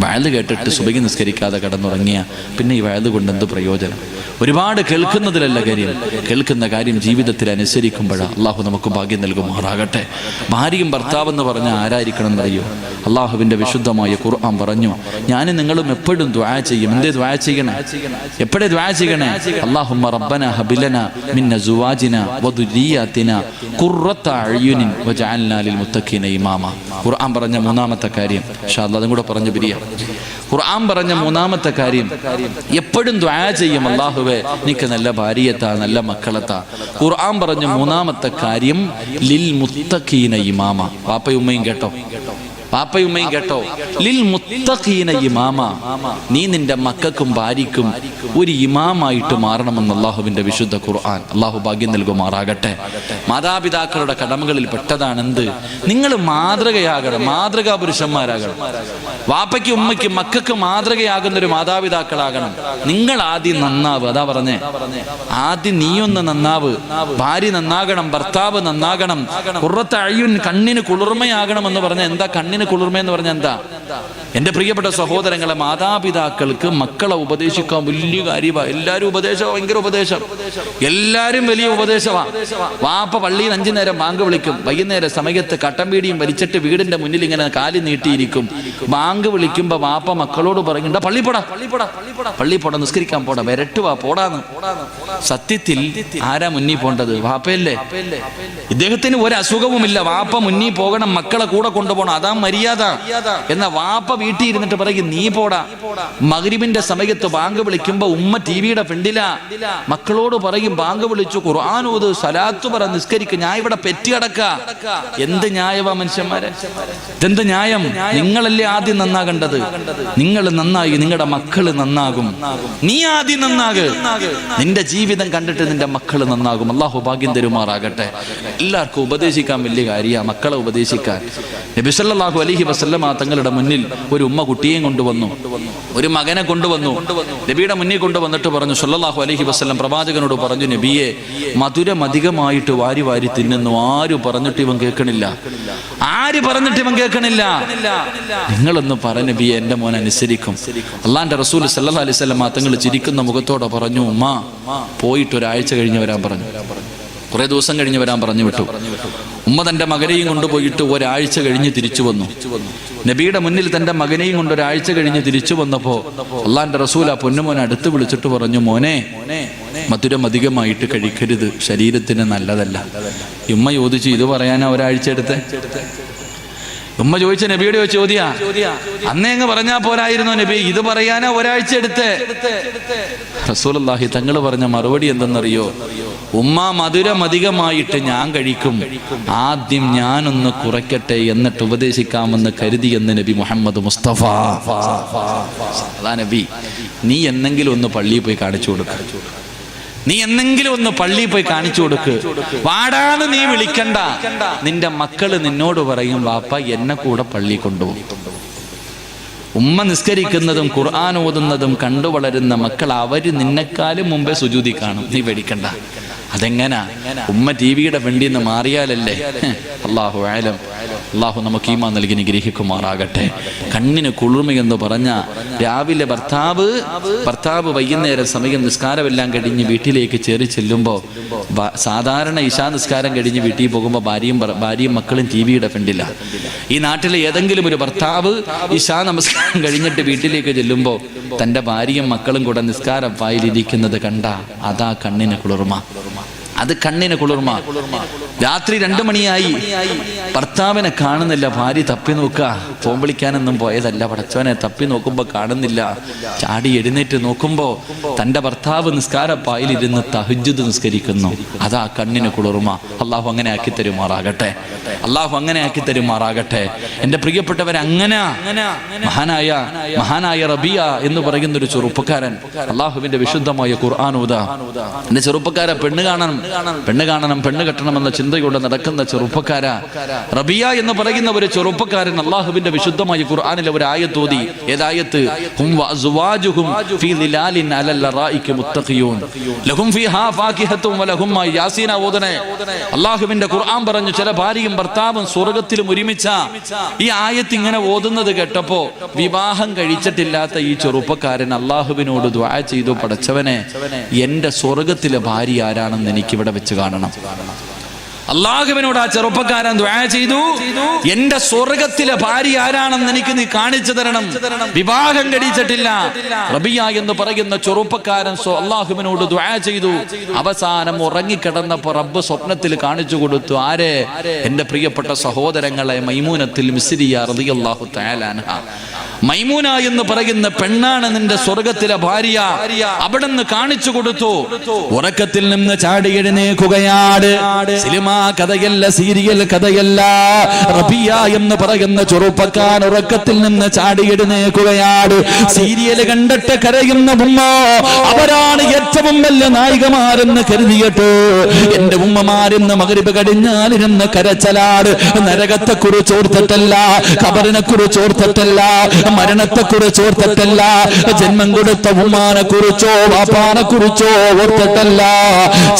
വയൽ കേട്ടിട്ട് സുബഹി നിസ്കരിക്കാതെ കിടന്നുറങ്ങിയ പിന്നെ ഈ വയൽ കൊണ്ട് എന്ത് പ്രയോജനം? ഒരുപാട് കേൾക്കുന്നതിലല്ല കാര്യം. കേൾക്കുന്ന കാര്യം ജീവിതത്തിൽ അനുസരിക്കുമ്പോഴാണ് അള്ളാഹു നമുക്ക് ഭാഗ്യം നൽകുമാറാകട്ടെ. ഭാര്യയും ഭർത്താവ് എന്ന് പറഞ്ഞാൽ ആരായിരിക്കണം എന്നറിയോ അള്ളാഹുവിന്റെ വിശുദ്ധമായ ഖുർആൻ പറഞ്ഞു ഞാൻ നിങ്ങളും എപ്പോഴും ദ്വാ ചെയ്യും. എന്തേ ദ്വാ ചെയ്യണേ? എപ്പോഴേ ദ്വാ ചെയ്യണേ? അള്ളാഹുമ്മ റബ്ബന ഹബിലന മിന്ന സുവാജിന വദുരിയാത്തിന ഖുർറത്ത അഴിയുനിൻ വജഅൽനാ ലിൽ മുത്തഖീന ഇമാമ. ഖുർആൻ പറഞ്ഞ മൂന്നാമത്തെ കാര്യം. അല്ലാഹ് അതും കൂടെ പറഞ്ഞു പിരിയാം. ഖുർആൻ പറഞ്ഞ മൂന്നാമത്തെ കാര്യം എപ്പോഴും ദ്വാ ചെയ്യും അള്ളാഹുവെ നിനക്ക് നല്ല ഭാര്യത്താ നല്ല മക്കളെത്താ. ഖുർആൻ പറഞ്ഞ മൂന്നാമത്തെ കാര്യം ലിൽ മുത്തഖീന ഇമാമ. വാപ്പയും ഉമ്മയും കേട്ടോ? പാപ്പയും ഉമ്മയും കേട്ടോ. ലിൽ മുത്തഖീന ഇമാമ. നീ നിന്റെ മക്കൾക്കും ഭാര്യക്കും ഒരു ഇമാമായിട്ട് മാറണമെന്ന് അള്ളാഹുവിന്റെ വിശുദ്ധ ഖുർആൻ. അള്ളാഹു ഭാഗ്യം നൽകുമാറാകട്ടെ. മാതാപിതാക്കളുടെ കടമകളിൽ പെട്ടതാണ് എന്ത് നിങ്ങൾ മാതൃകയാകണം മാതൃകാ പുരുഷന്മാരാകണം വാപ്പയ്ക്കും ഉമ്മയ്ക്കും മക്കൾക്ക് മാതൃകയാകുന്ന ഒരു മാതാപിതാക്കളാകണം. നിങ്ങൾ ആദ്യം നന്നാവ് അതാ പറഞ്ഞേ. ആദ്യം നീയൊന്ന് നന്നാവ്. ഭാര്യ നന്നാകണം ഭർത്താവ് നന്നാകണം. കുറത്തഴിയുൻ കണ്ണിന് കുളിർമയാകണം എന്ന് പറഞ്ഞ എന്താ കണ്ണിന് കുളിർമ എന്ന് പറഞ്ഞാൽ എന്താ? എന്റെ പ്രിയപ്പെട്ട സഹോദരങ്ങളെ മാതാപിതാക്കൾക്ക് മക്കളെ ഉപദേശിക്കാൻ വലിയ കാര്യമാണ് എല്ലാരും ഉപദേശം ഭയങ്കര ഉപദേശം. എല്ലാരും വലിയ ഉപദേശമാണ് വാപ്പ പള്ളിയിൽ അഞ്ചു നേരം ബാങ്ക് വിളിക്കും. വൈകുന്നേരം സമയത്ത് കട്ടൻ പീടിയും വലിച്ചിട്ട് വീടിന്റെ മുന്നിൽ ഇങ്ങനെ കാലി നീട്ടിയിരിക്കും. ബാങ്ക് വിളിക്കുമ്പോ വാപ്പ മക്കളോട് പറയുന്നുണ്ട് പള്ളി പോടാ പള്ളി പോടാ പള്ളി പോടാ നിസ്കരിക്കാൻ പോടാ വരട്ടുവാ പോടാന്ന്. സത്യത്തിൽ ആരാ മുന്നിൽ പോണ്ടത്? വാപ്പയല്ലേ? ഇദ്ദേഹത്തിന് ഒരു അസുഖവുമില്ല. വാപ്പ മുന്നിൽ പോകണം മക്കളെ കൂടെ കൊണ്ടുപോകണം. അതാ മര്യാദ എന്ന വാപ്പ വീട്ടിൽ ഇരുന്നിട്ട് പറയും നീ പോടാ. മകരിബിന്റെ സമയത്ത് ബാങ്ക് വിളിക്കുമ്പോ ഉമ്മ ടി വിയുടെ ഫ്രണ്ടില. മക്കളോട് പറയും ബാങ്ക് വിളിച്ചു ഖുർആാനൂത് സലാത്ത് പറ നിസ്കരിക്കും ഞാൻ ഇവിടെ പെറ്റി അടക്ക എന്ത് ന്യായവാ മനുഷ്യന്മാരെ? ഇതെന്ത് ന്യായം? നിങ്ങളല്ലേ ആദ്യം നന്നാകേണ്ടത്. നിങ്ങൾ നന്നായി നിങ്ങളുടെ മക്കൾ നന്നാകും. നീ ആദ്യം നന്നാക്. നിന്റെ ജീവിതം കണ്ടിട്ട് നിന്റെ മക്കൾ നന്നാകും. അള്ളാഹു ഭാഗ്യം തരുമാറാകട്ടെ. എല്ലാവർക്കും ഉപദേശിക്കാൻ വലിയ കാര്യമാണ് മക്കളെ ഉപദേശിക്കാൻ. നബിസല്ലാഹു അലഹി വസല്ലമ തങ്ങളുടെ മുന്നിൽ ഒരു ഉമ്മ കുട്ടിയെയും കൊണ്ടുവന്നു. ഒരു മകനെ കൊണ്ടുവന്നു. നബിയുടെ മുന്നിൽ കൊണ്ടുവന്നിട്ട് പറഞ്ഞു സല്ലല്ലാഹു അലഹി വസല്ലം പ്രവാചകനോട് പറഞ്ഞു നബിയെ മധുരം അധികമായിട്ട് വാരി വാരി തിന്നുന്നു. ആര് പറഞ്ഞിട്ട് ഇവൻ കേൾക്കണില്ല. ആര് പറഞ്ഞിട്ട് ഇവൻ കേൾക്കണില്ല? നിങ്ങളൊന്ന് പറ നബിയെ എന്റെ മോൻ അനുസരിക്കും. അള്ളാന്റെ റസൂൽ സല്ലാ അലൈഹി സ്വലം തങ്ങൾ ചിരിക്കുന്ന മുഖത്തോടെ പറഞ്ഞു ഉമ്മ പോയിട്ട് ഒരാഴ്ച കഴിഞ്ഞ് വരാൻ പറഞ്ഞു. കുറെ ദിവസം കഴിഞ്ഞ് വരാൻ പറഞ്ഞു വിട്ടു. ഉമ്മ തന്റെ മകനെയും കൊണ്ടുപോയിട്ട് ഒരാഴ്ച കഴിഞ്ഞ് തിരിച്ചു വന്നു. നബിയുടെ മുന്നിൽ തന്റെ മകനെയും കൊണ്ട് ഒരാഴ്ച കഴിഞ്ഞ് തിരിച്ചു വന്നപ്പോ അള്ളാന്റെ റസൂൽ ആ പൊന്നുമോനെ അടുത്ത് വിളിച്ചിട്ട് പറഞ്ഞു മോനെ മധുരം അധികമായിട്ട് കഴിക്കരുത്. ശരീരത്തിന് നല്ലതല്ല. ഉമ്മ ചോദിച്ചു ഇത് പറയാനാ ഒരാഴ്ച എടുത്ത്? ഉമ്മ ചോദിച്ച നബിയുടെ ചോദ്യ. അന്നേ അങ്ങ് പറഞ്ഞാ പോരായിരുന്നു നബി. ഇത് പറയാനാ ഒരാഴ്ച എടുത്ത്. റസൂലല്ലാഹി തങ്ങൾ പറഞ്ഞ മറുപടി എന്തെന്നറിയോ? ഉമ്മ മധുരമധികമായിട്ട് ഞാൻ കഴിക്കും. ആദ്യം ഞാനൊന്ന് കുറയ്ക്കട്ടെ എന്നിട്ട് ഉപദേശിക്കാമെന്ന് കരുതി എന്ന് നബി മുഹമ്മദ് മുസ്തഫ. നബി നീ എന്നെങ്കിലും ഒന്ന് പള്ളിയിൽ പോയി കാണിച്ചു കൊടുക്ക. നീ എന്നെങ്കിലും ഒന്ന് പള്ളിയിൽ പോയി കാണിച്ചു കൊടുക്ക്. വാടാന്ന് നീ വിളിക്കണ്ട. നിന്റെ മക്കൾ നിന്നോട് പറയും വാപ്പ എന്നെ കൂടെ പള്ളി കൊണ്ടുപോകും. ഉമ്മ നിസ്കരിക്കുന്നതും ഖുർആൻ ഓതുന്നതും കണ്ടു വളരുന്ന മക്കൾ അവർ നിന്നെക്കാളും മുമ്പേ സുജൂതി കാണും. നീ പേടിക്കണ്ട. അതെങ്ങനാ? ഉമ്മ ടി വിയുടെ വെണ്ടിയിൽ മാറിയാലല്ലേ? അള്ളാഹു ആയാലും അള്ളാഹു നമുക്ക് ഈമാ നൽകി നിഗ്രഹിക്കുമാറാകട്ടെ കണ്ണിന് കുളിർമയെന്ന് പറഞ്ഞ രാവിലെ ഭർത്താവ് ഭർത്താവ് വൈകുന്നേരം സമയം നിസ്കാരമെല്ലാം കഴിഞ്ഞ് വീട്ടിലേക്ക് ചേറി ചെല്ലുമ്പോൾ സാധാരണ ഇശാ നിസ്കാരം കഴിഞ്ഞ് വീട്ടിൽ പോകുമ്പോൾ ഭാര്യയും ഭാര്യയും മക്കളും ടി വിയുടെ ഫ്രണ്ടില്ല ഈ നാട്ടിലെ ഏതെങ്കിലും ഒരു ഭർത്താവ് ഇശാ നമസ്കാരം കഴിഞ്ഞിട്ട് വീട്ടിലേക്ക് ചെല്ലുമ്പോൾ തന്റെ ഭാര്യയും മക്കളും കൂടെ നിസ്കാരം വായിലിരിക്കുന്നത് കണ്ട അതാ കണ്ണിന് കുളിർമ. അത് കണ്ണിന് കുളിർമ. രാത്രി രണ്ടു മണിയായി. ഭർത്താവിനെ കാണുന്നില്ല. ഭാര്യ തപ്പി നോക്കുക ഫോൺ വിളിക്കാനൊന്നും പോയതല്ല. പടച്ചവനെ തപ്പി നോക്കുമ്പോ കാണുന്നില്ല. ചാടി എഴുന്നേറ്റ് നോക്കുമ്പോ തന്റെ ഭർത്താവ് നിസ്കാരപ്പായിലിരുന്ന് തഹജ്ജുദ് നിസ്കരിക്കുന്നു. അതാ കണ്ണിന് കുളിർമ. അള്ളാഹു അങ്ങനെ ആക്കി തരുമാറാകട്ടെ. അള്ളാഹു അങ്ങനെ ആക്കി തരുമാറാകട്ടെ. എന്റെ പ്രിയപ്പെട്ടവർ അങ്ങനെ. മഹാനായ മഹാനായ റബിയ എന്ന് പറയുന്ന ഒരു ചെറുപ്പക്കാരൻ. അള്ളാഹുവിന്റെ വിശുദ്ധമായ ഖുർആാനൂത എന്റെ ചെറുപ്പക്കാരെ പെണ്ണ് കാണണം. പെണ്ണ് കാണണം. പെണ്ണ് കെട്ടണം എന്ന ചിന്തയോടെ നടക്കുന്ന ചെറുപ്പക്കാര. റബിയ എന്ന് പറയുന്ന ഒരു ചെറുപ്പക്കാരൻ അള്ളാഹുവിന്റെ വിശുദ്ധമായ ഖുർആാനിലെ ഒരു ആയത്തോതി ഓതനെ അള്ളാഹുവിന്റെ ഖുർആൻ പറഞ്ഞു ചില ഭാര്യയും ഭർത്താവും സ്വർഗത്തിലും ഒരുമിച്ച. ഈ ആയത്ത് ഇങ്ങനെ ഓതുന്നത് കേട്ടപ്പോ വിവാഹം കഴിച്ചിട്ടില്ലാത്ത ഈ ചെറുപ്പക്കാരൻ അള്ളാഹുവിനോട് ദ്വാ ചെയ്തു പടച്ചവനെ എന്റെ സ്വർഗത്തിലെ ഭാര്യ ആരാണെന്ന് എനിക്കിവിടെ വെച്ച് കാണണം. അള്ളാഹുവിനോട് ആ ചെറുപ്പക്കാരൻ ചെയ്തു. എന്റെ സ്വർഗത്തിലെ ഭാര്യ ആരാണെന്ന് എനിക്ക് നീ കാണിച്ചു തരണം. വിവാഹം കഴിച്ചിട്ടില്ല. റബിയ എന്ന് പറയുന്ന ചെറുപ്പക്കാരൻ അള്ളാഹുവിനോട് ചെയ്തു. അവസാനം ഉറങ്ങിക്കിടന്നപ്പോ റബ്ബ് സ്വപ്നത്തിൽ കാണിച്ചു കൊടുത്തു. ആരെ? എന്റെ പ്രിയപ്പെട്ട സഹോദരങ്ങളെ മൈമൂനത്തിൽ മിസിരിയ റളിയല്ലാഹു തആല അൻഹ. മൈമൂന എന്ന് പറയുന്ന പെണ്ണാണ് നിന്റെ സ്വർഗത്തിലെ ഭാര്യ. അവിടെ നിന്ന് കാണിച്ചു കൊടുത്തു. ഉറക്കത്തിൽ നിന്ന് ചാടി എഴുന്നേക്കുകയാണ് സിനിമ കഥയല്ല സീരിയൽ കഥയല്ല. റബിയ എന്ന് പറയുന്ന ചെറുപ്പക്കാരൻ ഉറക്കത്തിൽ നിന്ന് ചാടി എഴുന്നേക്കുകയാണ് സീരിയൽ കണ്ടിട്ട് കരയുന്ന ഉമ്മ അവരാണ് ഏറ്റവും വലിയ നായികമാരെന്ന് കരുതിയിട്ട് എന്റെ ഉമ്മമാരെന്ന് മകരിപ്പ് കടിഞ്ഞാലിരുന്ന് കരച്ചലാട് നരകത്തെ കുറിച്ച് ഓർത്തിട്ടല്ല കബറിനെ കുറിച്ച് ഓർത്തിട്ടല്ല മരണത്തെ കുറിച്ച് ഓർത്തിട്ടല്ല ജന്മം കൊടുത്ത ഉമ്മാനെ കുറിച്ചോ വാപ്പാനെ കുറിച്ചോ ഓർത്തിട്ടല്ല.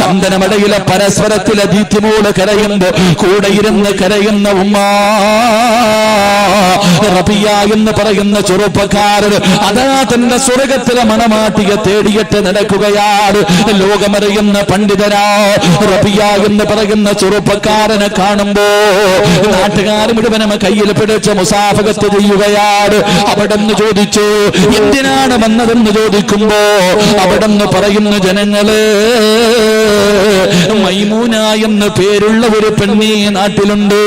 ചന്ദനമടയിലെ പരസ്പരത്തിലെ ദീത്യമോട് കരയുമ്പോ കൂടെ ഇരുന്ന് കരയുന്ന ഉമ്മ. റബിയ എന്ന് പറയുന്ന ചെറുപ്പക്കാരൻ അതാ തന്റെ സ്വർഗത്തിലെ മണമാട്ടിയെ തേടിയിട്ട് നടക്കുകയാണ്. ലോകമറിയുന്ന പണ്ഡിതരാ റബിയ എന്ന് പറയുന്ന ചെറുപ്പക്കാരനെ കാണുമ്പോ നാട്ടുകാരും മുഴുവനും കയ്യിൽ പിടിച്ച് മുസാഫകത്ത് ചെയ്യുകയാണ്. അവിടെ നിന്ന് ചോദിച്ചു എന്തിനാണ് വന്നതെന്ന് ചോദിക്കുമ്പോ അവിടെന്ന് പറയുന്ന ജനങ്ങൾ മൈമൂന എന്ന് പേരുള്ള ഒരു പെണ്ണി നാട്ടിലുണ്ട്.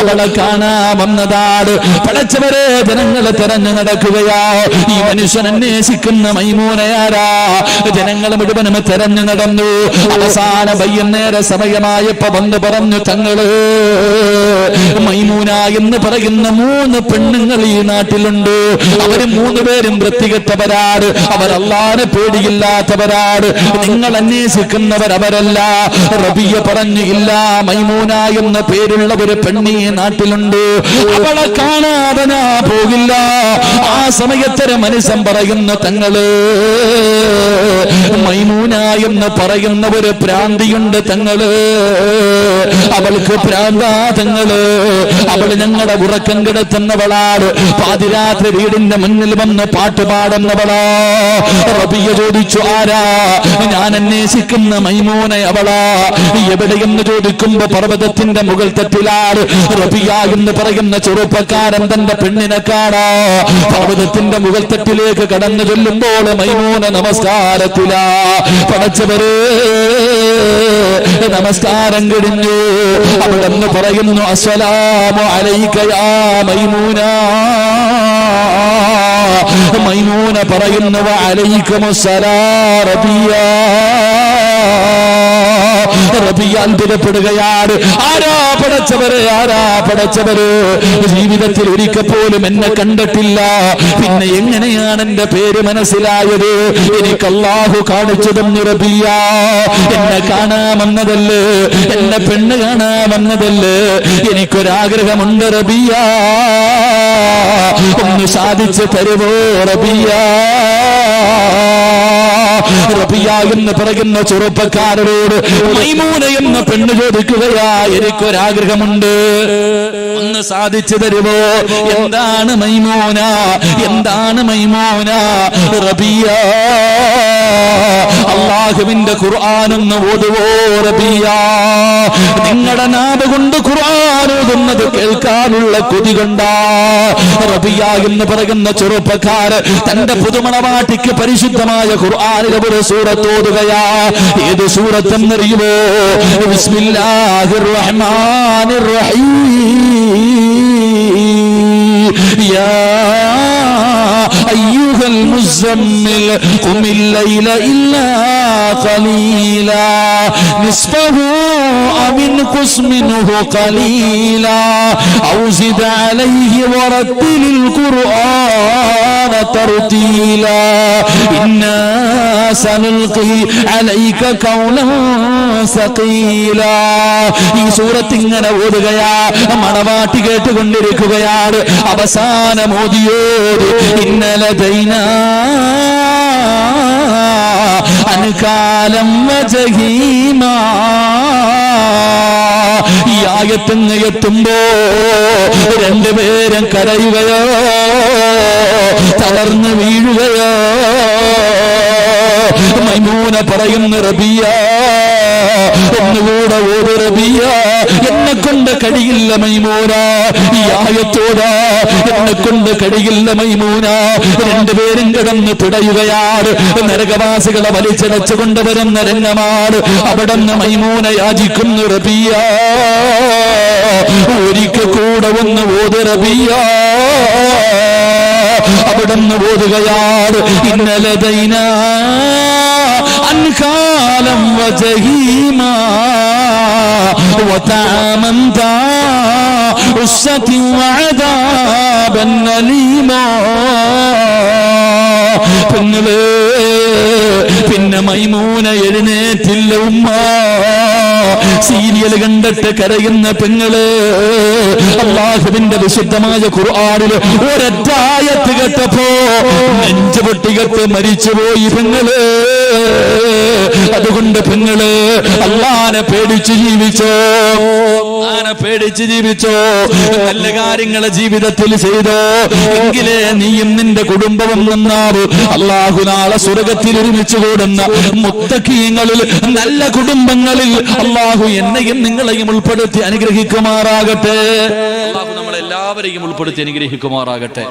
അവളെ കാണാ വന്നതാട് പടച്ചവരെ ജനങ്ങളെ തെരഞ്ഞു നടക്കുകയാ. ഈ മനുഷ്യൻ അന്വേഷിക്കുന്ന മൈമൂനയാരാ ജനങ്ങൾ മുഴുവനും തെരഞ്ഞു നടന്നു. അവസാന വൈകുന്നേര സമയമായപ്പോ വന്ന് പറഞ്ഞു തങ്ങൾ മൈമൂന എന്ന് പറയുന്ന മൂന്ന് പെണ്ണുങ്ങൾ ഈ നാട്ടിലുണ്ട്. അവർ മൂന്ന് പേരും വൃത്തികെട്ടവരാണ് അവരല്ലാതെ പേടിയില്ലാത്തവരാണ് നിങ്ങൾ അന്വേഷിക്കുന്നവർ അവരല്ല റബിയ പറഞ്ഞു ഇല്ല മൈമൂന എന്ന പേരുള്ള ഒരു പെണ്ണി നാട്ടിലുണ്ട്. അവളെ കാണാതെ ഞാൻ പോകില്ല. ആ സമയത്തൊരു മനുഷ്യൻ പറയുന്ന തങ്ങൾ മൈമൂന എന്ന് പറയുന്ന ഒരു പ്രാന്തിയുണ്ട് തങ്ങൾ. അവൾക്ക് പ്രാന്താതങ്ങൾ. അവൾ ഞങ്ങളുടെ ഉറക്കം കിടത്തുന്നവളാണ്. പാതിരാത്രി വീടിന്റെ മുന്നിൽ വന്ന് പാട്ട് പാടുന്നവളാ. റബിയ ചോദിച്ചു ആരാ? ഞാൻ അന്വേഷിക്കുന്ന മൈമൂനെ അവളാ. എവിടെയെന്ന് ചോദിക്കുമ്പോ പർവതത്തിന്റെ മുകൾ തട്ടിലാണ്. റബിയ എന്ന് പറയുന്ന ചെറുപ്പക്കാരൻ തന്റെ പെണ്ണിനെ കാണാ. പർവതത്തിന്റെ മുകൾ തട്ടിലേക്ക് കടന്നു ചെല്ലുമ്പോൾ മൈമൂന നമസ്കാരത്തിലാ. പടച്ചവര് നമസ്കാരം കഴിഞ്ഞു അവിടെ നിന്ന് പറയുന്നു അസ്വലാമോ അലൈക്കയാ മൈമൂന. മൈമൂന പറയുന്നു അലൈക്കുമുസ്സലാ സലാ റബിയ. പടച്ചവര് ജീവിതത്തിൽ ഒരിക്കൽ പോലും എന്നെ കണ്ടിട്ടില്ല. പിന്നെ എങ്ങനെയാണ് എന്റെ പേര് മനസ്സിലായത്? എനിക്ക് അള്ളാഹു കാണിച്ചു തന്നു റബിയ എന്നെ കാണാമെന്നതല്ലേ? എന്നെ പെണ്ണ് കാണാമെന്നതല്ലേ? എനിക്കൊരാഗ്രഹമുണ്ട് റബിയ ഒന്ന് സാധിച്ചു തരുവോ റബിയ റബിയ എന്ന് പറയുന്ന ചെറുപ്പക്കാരനോട് മൈമൂന എന്ന പെണ്ണ് ചോദിക്കുകയാ എനിക്കൊരാഗ്രഹമുണ്ട്. ഒന്ന് സാധിച്ചു തരുമോ? എന്താണ് മൈമോന? എന്താണ് മൈമോന? റബിയ അള്ളാഹുവിന്റെ ഖുർആാനൊന്ന് ഓതുവോ റബിയ? നിങ്ങളുടെ നാട് കൊണ്ട് ഖുർആൻ ഓതുന്നത് കേൾക്കാനുള്ള കൊതി കൊണ്ടാ. റബിയ എന്ന് പറയുന്ന ചെറുപ്പക്കാര് തന്റെ പുതുമണവാട്ടിക്ക് പരിശുദ്ധമായ ഖുർആാനിലെ ഒരു സൂറത്ത് ഓതുകയാ. ഏത് സൂറത്തെന്നറിയുമോ? ബിസ്മില്ലാഹിർ റഹ്മാനിർ റഹീം യാ أيها المزمل قم الليل إلا قليلا نصفه أو انقص منه قليلا أو زد عليه ورتل القرآن ترتيلا إنا سنلقي عليك قولا ثقيلا ഈ സൂറത്ത് ഇങ്ങനെ ഓടുകയാ മണവാട്ടി കേട്ടുകൊണ്ടിരിക്കുകയാണ് അവസാനം ഓതിയോട് ഇന്നലെ ദൈന അനുകാലം ആയത്തങ്ങ് എത്തുമ്പോ രണ്ടുപേരും കരയുകയോ തളർന്നു വീഴുകയോ. മൈമൂന പറയുന്ന റബിയ ഒന്നുകൂടെ ഓട് റബിയ. എന്നെ കൊണ്ട് കഴിയില്ല മൈമൂന. ഈ ആയത്തോട എന്നെ കൊണ്ട് കഴിയില്ല മൈമൂന. രണ്ടുപേരും കിടന്ന് പിടയുകയാണ് നരകവാസികളെ വലിച്ചടച്ചു കൊണ്ടുവരുന്ന രംഗമാണ്. അവിടെ നിന്ന് മൈമൂന യാചിക്കുന്നു റബിയ. ഒരിക്കൽ കൂടെ ഒന്ന് ഓത് റബിയ. അവിടുന്ന് ഓതുകയാണ്. ഇന്നലെ ദൈന അൻകാലം വജഹീമ. وطعاما ذا عسة وعذابا أليما പെങ്ങള് പിന്നെ മൈമൂന എഴുന്നേറ്റില്ല ഉമ്മ സീരിയൽ കണ്ടിട്ട് കരയുന്ന പെങ്ങള് അള്ളാഹുവിന്റെ വിശുദ്ധമായ ഖുർആനിൽ ഒരറ്റായത്ത് കേട്ടപ്പോ നെഞ്ചു പൊട്ടികത്ത് മരിച്ചുപോയി പെങ്ങൾ. അതുകൊണ്ട് പെങ്ങൾ അള്ളാനെ പേടിച്ച് ജീവിച്ചോ? ആനെ പേടിച്ച് ജീവിച്ചോ? നല്ല കാര്യങ്ങളെ ജീവിതത്തിൽ ചെയ്തോ? എങ്കിലേ നീയും നിന്റെ കുടുംബവും നന്നാവൂ. അള്ളാഹു നാളെ സ്വർഗത്തിൽ ഒരുമിച്ച് കൂടുന്ന മുത്തക്കീയങ്ങളിൽ നല്ല കുടുംബങ്ങളിൽ അള്ളാഹു എന്നെയും നിങ്ങളെയും ഉൾപ്പെടുത്തി അനുഗ്രഹിക്കുമാറാകട്ടെ. അള്ളാഹു നമ്മളെല്ലാവരെയും ഉൾപ്പെടുത്തി അനുഗ്രഹിക്കുമാറാകട്ടെ.